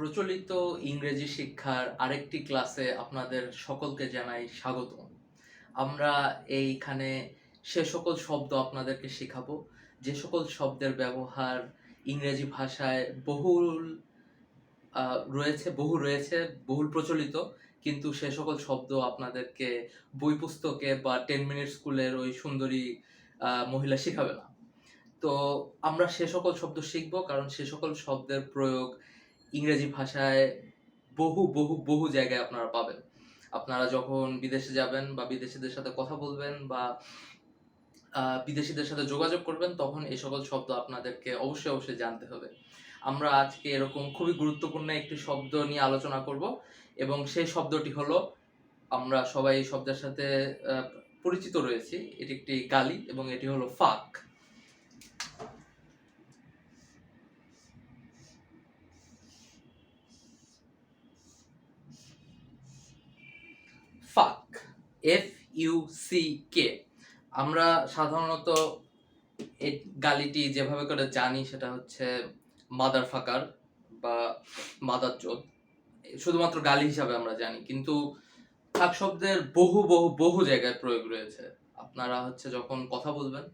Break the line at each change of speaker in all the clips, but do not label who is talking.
প্রচলিত ইংরেজি শিক্ষার আরেকটি ক্লাসে আপনাদের সকলকে জানাই স্বাগত আমরা এইখানে সে সকল শব্দ আপনাদেরকে শেখাবো, যে সকল শব্দের ব্যবহার ইংরেজি ভাষায় বহুল রয়েছে, বহু রয়েছে, বহুল প্রচলিত, কিন্তু সে সকল শব্দ আপনাদেরকে বই পুস্তকে বা টেন মিনিট স্কুলের ওই সুন্দরী মহিলা শেখাবে না। তো আমরা সে সকল শব্দ শিখব, কারণ সে সকল শব্দের প্রয়োগ ইংরেজি ভাষায় বহু বহু বহু জায়গায় আপনারা পাবেন। আপনারা যখন বিদেশে যাবেন বা বিদেশিদের সাথে কথা বলবেন বা বিদেশিদের সাথে যোগাযোগ করবেন, তখন এই সকল শব্দ আপনাদেরকে অবশ্যই অবশ্যই জানতে হবে। আমরা আজকে এরকম খুবই গুরুত্বপূর্ণ একটি শব্দ নিয়ে আলোচনা করব এবং সেই শব্দটি হলো, আমরা সবাই এই শব্দের সাথে পরিচিত রয়েছি। এটি একটি গালি এবং এটি হলো ফাক। এফ ইউ সি কে আমরা সাধারণত এই গালিটি যেভাবে করে জানি সেটা হচ্ছে মাদার ফাকার বা মাদার চোদ। শুধুমাত্র গালি হিসাবে আমরা জানি, কিন্তু ফাক শব্দের বহু বহু বহু জায়গায় প্রয়োগ রয়েছে। আপনারা হচ্ছে যখন কথা বলবেন,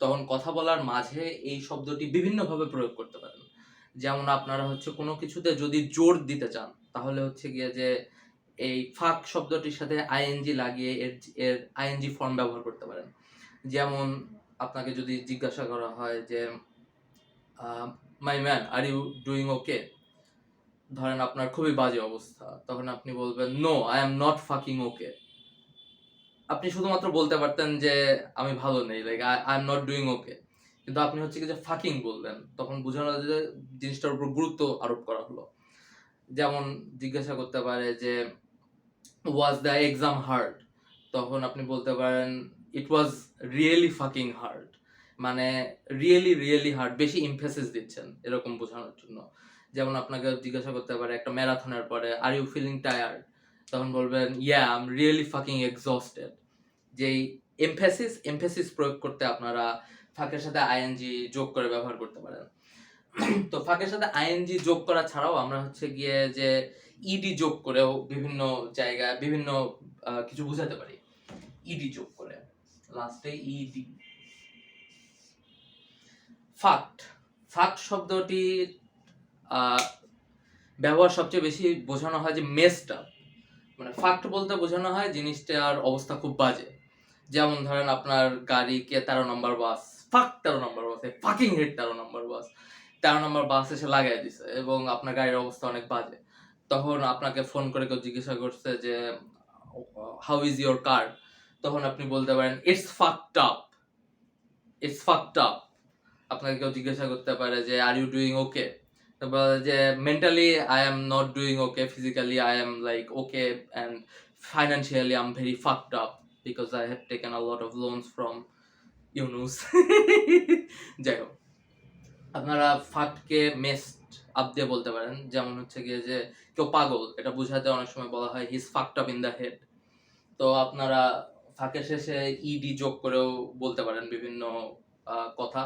তখন কথা বলার মাঝে এই শব্দটি বিভিন্নভাবে প্রয়োগ করতে পারেন। যেমন আপনারা হচ্ছে কোনো কিছুতে যদি জোর দিতে চান, তাহলে হচ্ছে গিয়ে যে এই ফাক শব্দটির সাথে আইএনজি লাগিয়ে এর এর আইএনজি ফর্ম ব্যবহার করতে পারেন। যেমন আপনাকে যদি জিজ্ঞাসা করা হয় যে my man are you doing okay ধরেন আপনার খুবই বাজে অবস্থা। তখন আপনি বলবেন no I am not fucking okay আপনি শুধুমাত্র বলতে পারতেন যে, আমি ভালো নেই like I am not doing okay কিন্তু আপনি হচ্ছে কি যে ফাকিং বললেন তখন বোঝানো যে, জিনিসটার উপর গুরুত্ব আরোপ করা হলো। যেমন জিজ্ঞাসা করতে পারে যে ওয়াজ দ্য এক্সাম হার্ড তখন আপনি বলতে পারেন it was really fucking hard মানে রিয়েলি রিয়েলি হার্ড বেশি ইমফেসিস দিচ্ছেন এরকম বোঝানোর জন্য। যেমন আপনাকে জিজ্ঞাসা করতে পারে, একটা ম্যারাথনের পরে আর ইউ ফিলিং টায়ার্ড তখন বলবেন yeah I am really fucking exhausted যেই এমফেসিস এমফেসিস প্রয়োগ করতে আপনারা ফাঁকের সাথে আইএনজি যোগ করে ব্যবহার করতে পারেন। তো ফাঁকের সাথে আইএনজি যোগ করা ছাড়াও আমরা হচ্ছে গিয়ে যে ইডি যোগ করেও বিভিন্ন জায়গায় বিভিন্ন কিছু বোঝাতে পারি। ইডি যোগ করে। লাস্টে ইডি ফাক্ট শব্দটির আহ, ব্যবহার সবচেয়ে বেশি বোঝানো হয় যে আপ মানে ফাক্ট বলতে বোঝানো হয় জিনিসটার অবস্থা খুব বাজে। যেমন ধরেন আপনার গাড়িকে তেরো নম্বর বাস ফাক তেরো নম্বর বাসে ফাকিং হেড তেরো নম্বর বাস। তেরো নম্বর বাস এসে লাগাই দিছে এবং আপনার গাড়ির অবস্থা অনেক বাজে। তখন আপনাকে ফোন করে কেউ জিজ্ঞাসা করছে যে হাউ ইজ ইয়োর কার তখন আপনি বলতে পারেন it's fucked up it's fucked up আপনাকে কেউ জিজ্ঞাসা করতে পারে যে আর ইউ ডুইং ওকে তো বলে যে mentally I am not doing okay physically I am like okay and financially I am very fucked up because I have taken a lot of loans from Yunus যাই হোক। আপনারা ফাটকে মেস্ট আপ দিয়ে বলতে পারেন। যেমন হচ্ছে গিয়ে যে, কেউ পাগল, এটা বোঝাতে অনেক সময় বলা হয় his fucked up in the head তো আপনারা ফাঁকের শেষে ইডি যোগ করেও বলতে পারেন বিভিন্ন কথা।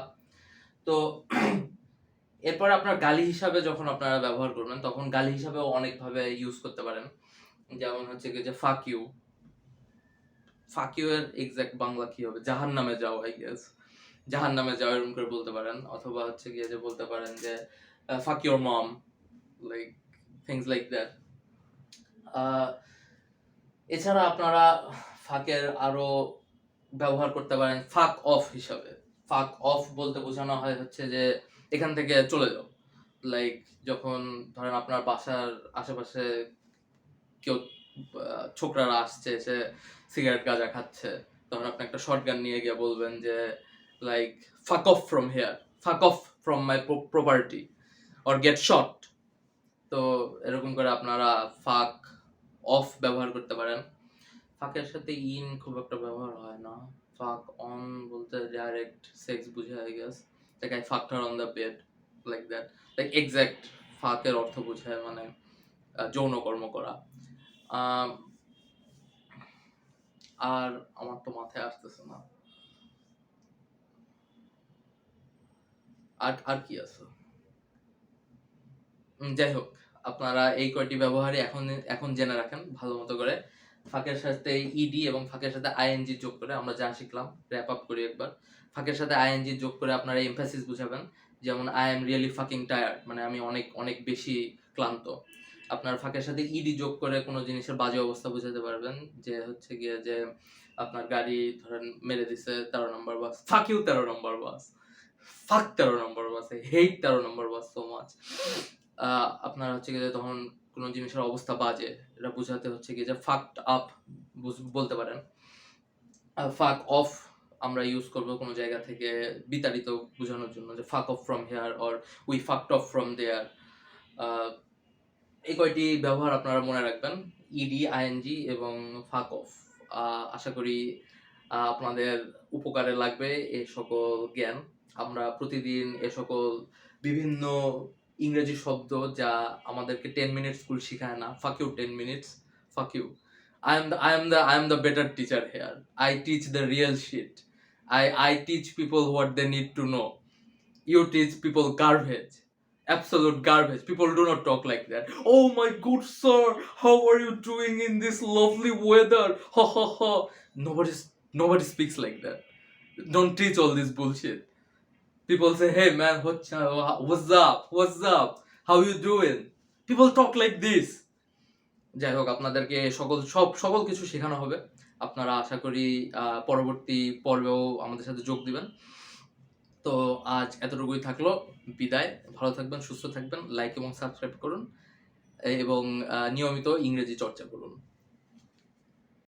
তো এরপর আপনার গালি হিসাবে যখন আপনারা ব্যবহার করবেন, তখন গালি হিসাবেও অনেকভাবে ইউজ করতে পারেন। যেমন হচ্ছে কি যে ফাক ইউ ফাক ইউ এর এক্সাক্ট বাংলা কি হবে? জাহান নামে যাও আই গেস জাহান নামে যাও এরকম করে বলতে পারেন, অথবা হচ্ছে গিয়ে যে বলতে পারেন যে fuck your mom like things like that এছাড়া আপনারা ফাঁকের আরও ব্যবহার করতে পারেন ফাক অফ হিসাবে। ফাক অফ বলতে বোঝানো হয় হচ্ছে যে, এখান থেকে চলে যাও। লাইক যখন ধরেন আপনার বাসার আশেপাশে কেউ ছোকরারা আসছে, এসে সিগারেট গাঁজা খাচ্ছে, তখন আপনি একটা শর্ট গান নিয়ে গিয়ে বলবেন যে like fuck off from here fuck off from my property or get shot তো এরকম করে আপনারা ফাক অফ ব্যবহার করতে পারেন। ফাঁকের সাথে ইন খুব একটা ব্যবহার হয় না। ফাক অন বলতে ডাইরেক্ট সেক্স বুঝে I guess like I her on the bed like that like exact ফাঁকের অর্থ বোঝায় মানে যৌন কর্ম করা। আর আমার তো মাথায় আসতেছে না। আর আর কি আছে? যাই হোক, আপনারা এই কয়টি ব্যবহারই এখন এখন জেনে রাখেন ভালো মতো করে। ফাঁকের সাথে ইডি এবং ফাঁকের সাথে আইএনজি যোগ করে আমরা যা শিখলাম র্যাপ আপ করি একবার। ফাঁকের সাথে আইএনজি যোগ করে আপনারা এমফাসিস বুঝাবেন, যেমন I am really fucking tired মানে আমি অনেক অনেক বেশি ক্লান্ত। আপনার ফাঁকের সাথে ইডি যোগ করে কোনো জিনিসের বাজে অবস্থা বুঝাতে পারবেন, যে হচ্ছে গিয়ে যে আপনার গাড়ি ধরেন মেরে দিছে, তেরো নম্বর বাস ফাক ইউ তেরো নম্বর বাস ফাক তেরো নম্বর বাস হেট তেরো নম্বর বাস সো মাচ আপনার হচ্ছে যে তখন কোনো জিনিসের অবস্থা বাজে, এটা বোঝাতে হচ্ছে কি যে ফাকড আপ বলতে পারেন। ফাক অফ আমরা ইউজ করব কোনো জায়গা থেকে বিতাড়িত বোঝানোর জন্য যে fuck off from here or we fucked off from there এই কয়টি ব্যবহার আপনারা মনে রাখবেন? ইডি আইএনজি এবং ফাক অফ আশা করি আপনাদের উপকারে লাগবে এই সকল জ্ঞান। আমরা প্রতিদিন এ সকল বিভিন্ন ইংরেজি শব্দ যা আমাদেরকে টেন মিনিট স্কুল শেখায় না। Fuck you ten minute fuck you I am the I am the I am the better teacher here I teach the real shit I I teach people what they need to know you teach people garbage absolute garbage people do not talk like that oh my good sir how are you doing in this lovely weather ha ha ha nobody no speaks like that don't teach all this bullshit People say, hey man, what's, what's up? What's up? How you doing? People talk like this. যাই হোক আপনাদেরকে সকল সব সকল কিছু শেখানো হবে আপনারা আশা করি পরবর্তী পর্বেও আমাদের সাথে যোগ দিবেন তো আজ এতটুকুই থাকল বিদায় ভালো থাকবেন সুস্থ থাকবেন লাইক এবং সাবস্ক্রাইব করুন এবং নিয়মিত ইংরেজি চর্চা করুন